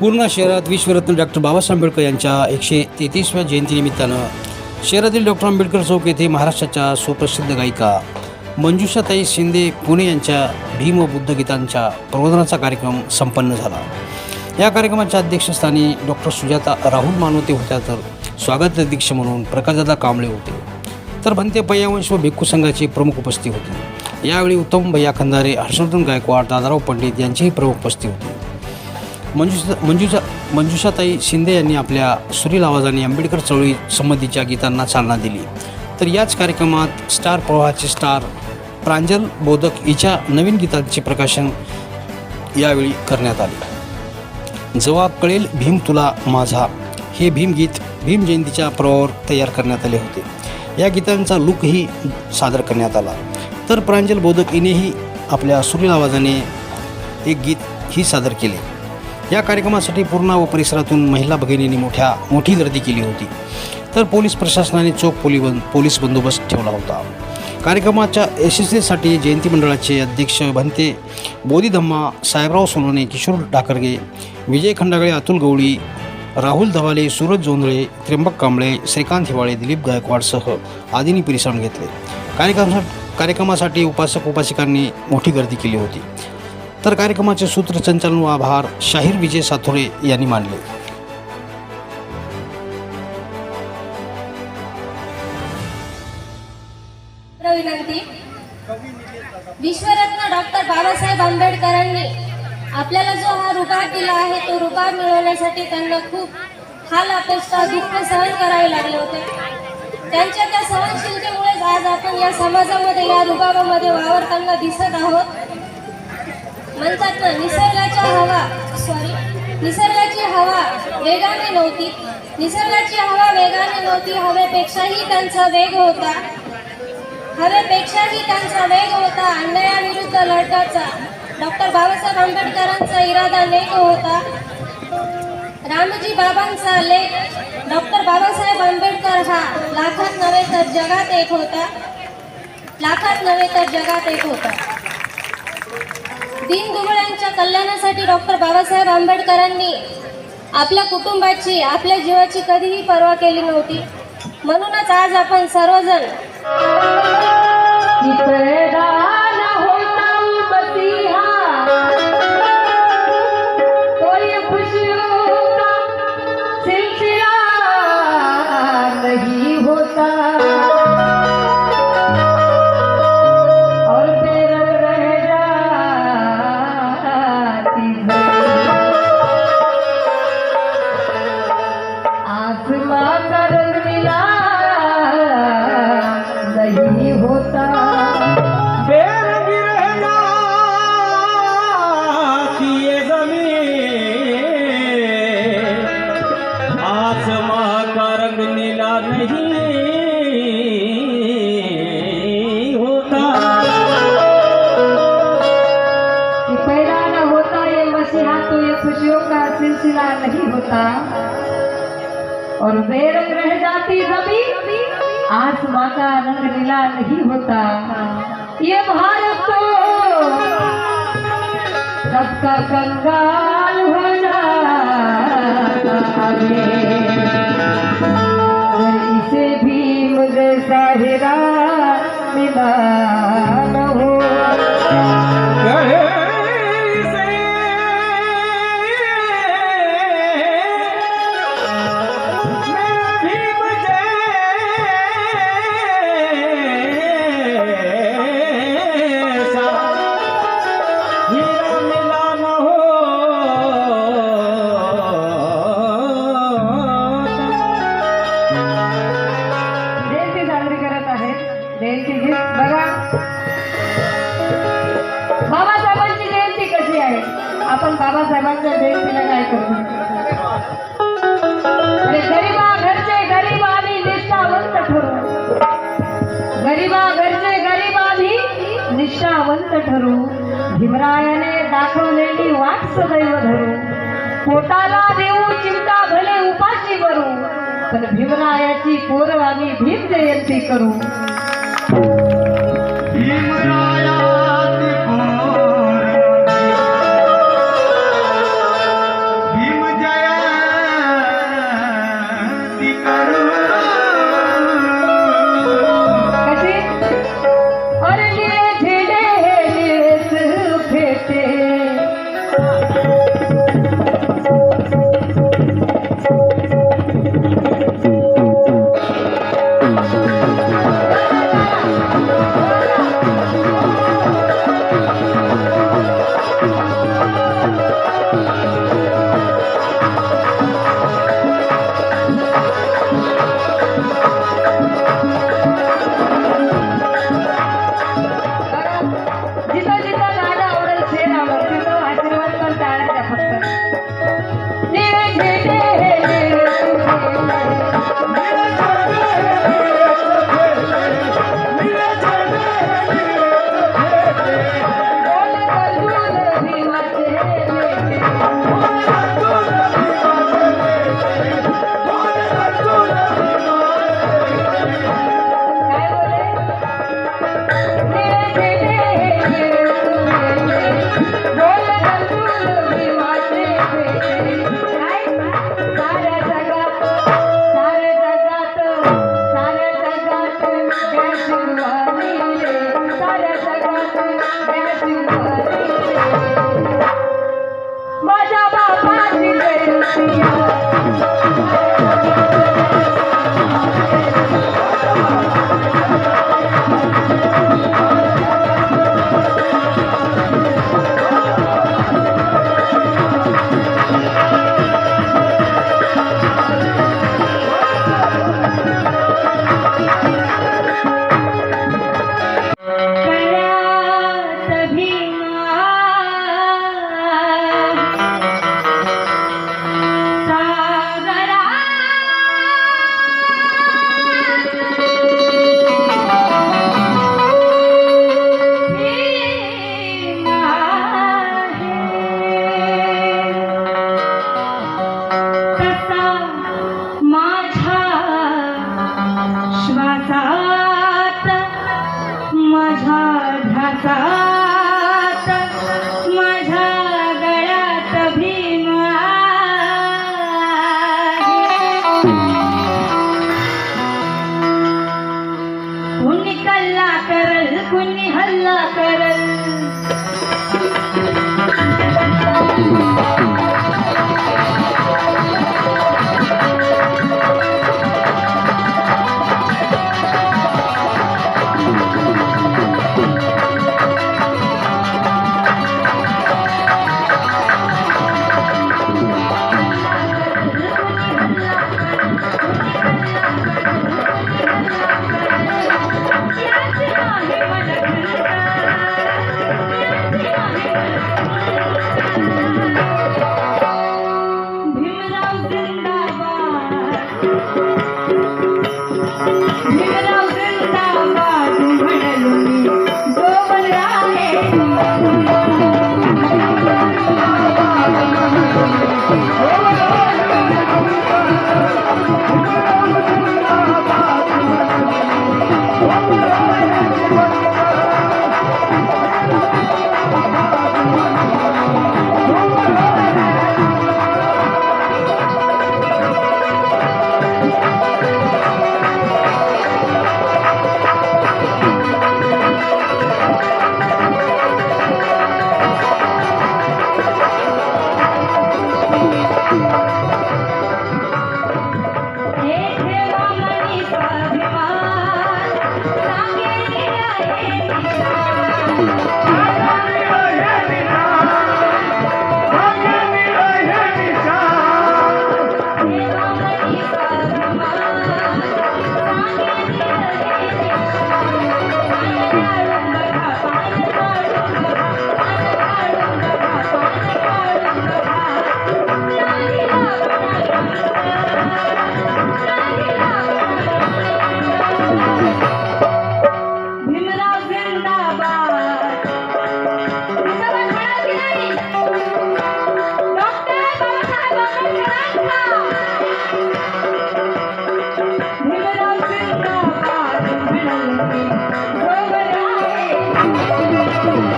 पूर्ण शहरात विश्वरत्न डॉक्टर बाबासाहेब आंबेडकर यांच्या एकशे तेहतीसव्या जयंतीनिमित्तानं शहरातील डॉक्टर आंबेडकर चौक येथे महाराष्ट्राच्या सुप्रसिद्ध गायिका मंजुषाताई शिंदे पुणे यांच्या भीम बुद्ध गीतांच्या प्रबोधनाचा कार्यक्रम संपन्न झाला. या कार्यक्रमाच्या अध्यक्षस्थानी डॉक्टर सुजाता राहुल मानवते होत्या तर स्वागत अध्यक्ष म्हणून प्रकाशदादा कांबळे होते. तर भंते पय्यावंश व भिक्खू संघाचे प्रमुख उपस्थित होते. यावेळी उत्तम भैया खंदारे हर्षवर्धन गायकवाड दादाराव पंडित यांचीही प्रमुख उपस्थित होती. मंजुषा मंजुषा मंजुषाताई शिंदे यांनी आपल्या सुरील आवाजाने आंबेडकर चळवळी संबंधीच्या गीतांना चालना दिली. तर याच कार्यक्रमात स्टार प्रवाहाचे स्टार प्रांजल बोधक हिच्या नवीन गीतांचे प्रकाशन यावेळी करण्यात आले. जेव्हा कळेल भीम तुला माझा. हे भीमगीत भीम जयंतीच्या प्रवाहावर तयार करण्यात आले होते. या गीतांचा लुकही सादर करण्यात आला. तर प्रांजल बोधक हिनेही आपल्या सुरील आवाजाने एक गीत ही सादर केले. या कार्यक्रमासाठी पूर्णा व परिसरातून महिला भगिनींनी मोठ्या मोठी गर्दी केली होती. तर पोलीस प्रशासनाने चोख पोली बंद पोलीस बंदोबस्त ठेवला होता. कार्यक्रमाच्या यशस्वीसाठी जयंती मंडळाचे अध्यक्ष भंते बोधीधम्मा साहेबराव सोनवणे किशोर डाकरगे विजय खंडागळे अतुल गवळी राहुल धवाले सूरज जोंधळे त्र्यंबक कांबळे श्रीकांत हिवाळे दिलीप गायकवाडसह आदींनी परिश्रम घेतले. कार्यक्रम कार्यक्रमासाठी उपासक उपासिकांनी मोठी गर्दी केली होती. तर कार्यक्रमाचे सूत्रसंचालन व आभार शाहीर विजय साथोरे यांनी मानले. विनंती विश्वरत्न डॉक्टर बाबासाहेब आंबेडकरांनी आपल्याला जो हा रुबाब दिला आहे तो रुबाब मिळवण्यासाठी त्यांना खूप हाल अपेक्षा दुःख सहन करावे लागले होते. त्यांच्या त्या सहनशीलतेमुळेच आज आपण या समाजामध्ये या रुबाबामध्ये वावरताना दिसत आहोत. म्हणतात ना निसर्गाच्या हवा सॉरी निसर्गाची हवा वेगाने नव्हती. निसर्गाची हवा वेगाने नव्हती हवेपेक्षाही त्यांचा वेग होता. हवेपेक्षाही त्यांचा वेग होता अन्यायाविरुद्ध लढताचा. डॉक्टर बाबासाहेब आंबेडकरांचा इरादा लेख होता. रामजी बाबांचा लेख डॉक्टर बाबासाहेब आंबेडकर हा लाखात नव्हे तर जगात एक होता. लाखात नव्हे तर जगात एक होता. दीनदुबळ्यांच्या कल्याणासाठी डॉक्टर बाबासाहेब आंबेडकरांनी आपल्या कुटुंबाची आपल्या जीवाची कधीही पर्वा केली नव्हती. म्हणूनच आज आपण सर्वजण सिलसिला नहीं होता। और बेरंग रह जाती ज़मीन आसमां का रंग नीला नहीं होता। ये भारत तो सबका कंगाल हो जाता इसे भी मुझे साहिरा मिला। बाबासाहेबांची जयंती कशी आहे? आपण बाबासाहेबांच्या जयंतीला काय करतो? अरे गरीबा घरचे गरीब आम्ही निष्ठावंत ठरू गरीबा घरचे गरीब आम्ही निष्ठावंत ठरू भीमरायाने दाखवलेली वाट सदैव धरू पोटाला देऊ चिंता भले उपाशी करू पण भीमरायाची पोर आम्ही भीम जयंती करू. Thank you. روه رنگي نيمت